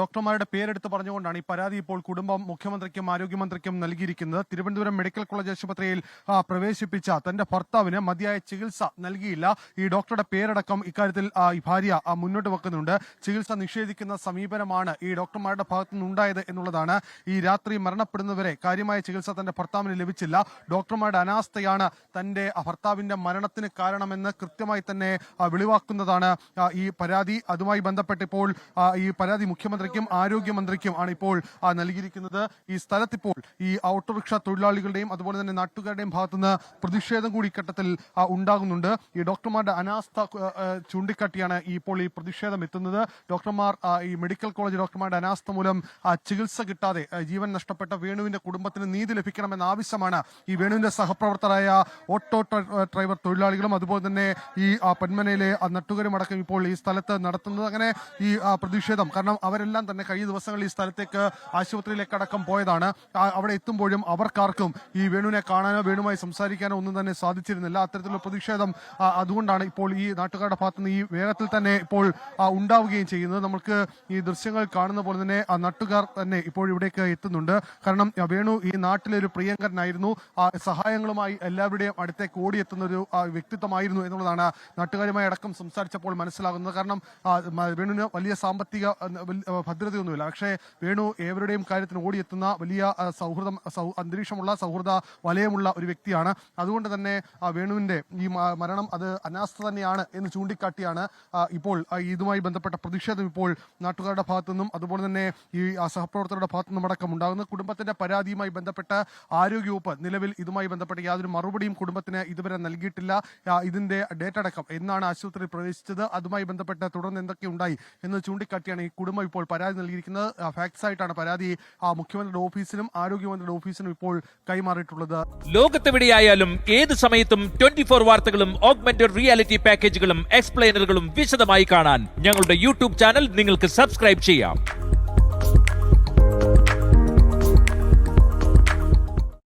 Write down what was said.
ഡോക്ടർമാരുടെ പേരെടുത്ത് പറഞ്ഞുകൊണ്ടാണ് ഈ പരാതി ഇപ്പോൾ കുടുംബം മുഖ്യമന്ത്രിക്കും ആരോഗ്യമന്ത്രിക്കും നൽകിയിരിക്കുന്നത്. തിരുവനന്തപുരം മെഡിക്കൽ കോളേജ് ആശുപത്രിയിൽ പ്രവേശിപ്പിച്ച തന്റെ ഭർത്താവിന് മതിയായ ചികിത്സ നൽകിയില്ല. ഈ ഡോക്ടറുടെ പേരടക്കം ഇക്കാര്യത്തിൽ ഈ ഭാര്യ മുന്നോട്ട് വെക്കുന്നുണ്ട്. ചികിത്സ നിഷേധിക്കുന്ന സമീപനമാണ് ഈ ഡോക്ടർമാരുടെ ഭാഗത്തു നിന്നുണ്ടായത് എന്നുള്ളതാണ്. ഈ രാത്രി മരണപ്പെടുന്നവരെ കാര്യമായ ചികിത്സ തന്റെ ഭർത്താവിന് ലഭിച്ചില്ല. ഡോക്ടർമാരുടെ അനാസ്ഥയാണ് തന്റെ ഭർത്താവിന്റെ മരണത്തിന് കാരണമെന്ന് കൃത്യമായി തന്നെ വെളിവാക്കുന്നതാണ് ഈ പരാതി. അതുമായി ബന്ധപ്പെട്ട് ഇപ്പോൾ ഈ പരാതി മുഖ്യമന്ത്രിക്കും ആരോഗ്യമന്ത്രിക്കും ആണ് ഇപ്പോൾ നൽകിയിരിക്കുന്നത്. ഈ സ്ഥലത്തിപ്പോൾ ഈ ഓട്ടോറിക്ഷ തൊഴിലാളികളുടെയും അതുപോലെ തന്നെ നാട്ടുകാരുടെയും ഭാഗത്തുനിന്ന് പ്രതിഷേധം കൂടി ഘട്ടത്തിൽ ഉണ്ടാകുന്നുണ്ട്. ഈ ഡോക്ടർമാരുടെ അനാസ്ഥ ചൂണ്ടിക്കാട്ടിയാണ് ഇപ്പോൾ ഈ പ്രതിഷേധം എത്തുന്നത്. ഡോക്ടർമാർ ഈ മെഡിക്കൽ കോളേജ് ഡോക്ടർമാരുടെ അനാസ്ഥ മൂലം ചികിത്സ കിട്ടാതെ ജീവൻ നഷ്ടപ്പെട്ട വേണുവിന്റെ കുടുംബത്തിന് നീതി ലഭിക്കണമെന്ന ആവശ്യമാണ് ഈ വേണുവിന്റെ സഹപ്രവർത്തകരായ ഓട്ടോ ഡ്രൈവർ തൊഴിലാളികളും അതുപോലെ തന്നെ ഈ പെൺമനയിലെ പന്മനയിലെ ആ, നട്ടുകരും അടക്കം ഇപ്പോൾ ഈ സ്ഥലത്ത് നടത്തുന്നത്. അങ്ങനെ ഈ പ്രതിഷേധം കാരണം അവരെല്ലാം തന്നെ കഴിഞ്ഞ ദിവസങ്ങളിൽ ഈ സ്ഥലത്തേക്ക് ആശുപത്രിയിലേക്ക് അടക്കം പോയതാണ്. അവിടെ എത്തുമ്പോഴും അവർക്കാർക്കും ഈ വേണുവിനെ കാണാനോ വേണുമായി സംസാരിക്കാനോ ഒന്നും തന്നെ സാധിച്ചിരുന്നില്ല. അത്തരത്തിലുള്ള പ്രതിഷേധം അതുകൊണ്ടാണ് ഇപ്പോൾ ഈ നാട്ടുകാരുടെ ഭാഗത്തുനിന്ന് ഈ വേഗത്തിൽ തന്നെ ഇപ്പോൾ ഉണ്ടാവുകയും ചെയ്യുന്നത്. നമുക്ക് ഈ ദൃശ്യങ്ങൾ കാണുന്ന പോലെ തന്നെ ആ നാട്ടുകാർ തന്നെ ഇപ്പോൾ ഇവിടേക്ക് എത്തുന്നുണ്ട്. കാരണം വേണു ഈ നാട്ടിലെ ഒരു പ്രിയങ്കരനായിരുന്നു. സഹായങ്ങളുമായി എല്ലാവരുടെയും അടുത്തേക്ക് ഓടിയെത്തുന്ന ഒരു വ്യക്തിത്വമായിരുന്നു എന്നുള്ളതാണ് നാട്ടുകാരുമായി അടക്കം സംസാരിച്ചപ്പോൾ മനസ്സിലാകുന്നത്. കാരണം വേണുവിന് വലിയ സാമ്പത്തിക ഭദ്രതയൊന്നുമില്ല. പക്ഷേ വേണു ഏവരുടെയും കാര്യത്തിന് ഓടിയെത്തുന്ന വലിയ സൗഹൃദം അന്തരീക്ഷമുള്ള സൗഹൃദ വലയമുള്ള ഒരു വ്യക്തിയാണ്. അതുകൊണ്ട് തന്നെ വേണുവിന്റെ ഈ മരണം അത് അനാസ്ഥ തന്നെയാണ് എന്ന് ചൂണ്ടിക്കാട്ടിയാണ് ഇപ്പോൾ ഇതുമായി ബന്ധപ്പെട്ട പ്രതിഷേധം ഇപ്പോൾ നാട്ടുകാരുടെ ഭാഗത്തുനിന്നും അതുപോലെ തന്നെ ഈ സഹപ്രവർത്തകരുടെ ഭാഗത്തുനിന്നും അടക്കം ഉണ്ടാകുന്നത്. കുടുംബത്തിന്റെ പരാതിയുമായി ബന്ധപ്പെട്ട ആരോഗ്യവകുപ്പ് നിലവിൽ ഇതുമായി ബന്ധപ്പെട്ട് യാതൊരു മറുപടിയും കുടുംബത്തിന് ഇതുവരെ നൽകിയിട്ടില്ല. ഇതിന്റെ ഡേറ്റ അടക്കം എന്നാണ് ആശുപത്രിയിൽ പ്രവേശിച്ചത്. അതുമായി ബന്ധപ്പെട്ട് തുടർന്ന് എന്തൊക്കെ ഉണ്ടായി എന്ന് ചൂണ്ടിക്കാട്ടിയാണ് ഈ കുടുംബം ഇപ്പോൾ പരാതി നൽകിയിരിക്കുന്നത് ഫാക്ട്സ് ആയിട്ടാണ് പരാതി മുഖ്യമന്ത്രിയുടെ ഓഫീസിനും ആരോഗ്യമന്ത്രിയുടെ ഓഫീസിനും ഇപ്പോൾ കൈമാറിയിട്ടുള്ളത്. ലോകത്തെവിടെയായാലും ഏത് സമയത്തും ട്വന്റി ഫോർ വാർത്തകളും ഓഗ്മെന്റഡ് റിയാലിറ്റി പാക്കേജുകളും എക്സ്പ്ലെയിനറുകളും വിശദമായി കാണാൻ ഞങ്ങളുടെ യൂട്യൂബ് ചാനൽ നിങ്ങൾക്ക് സബ്സ്ക്രൈബ് ചെയ്യാം.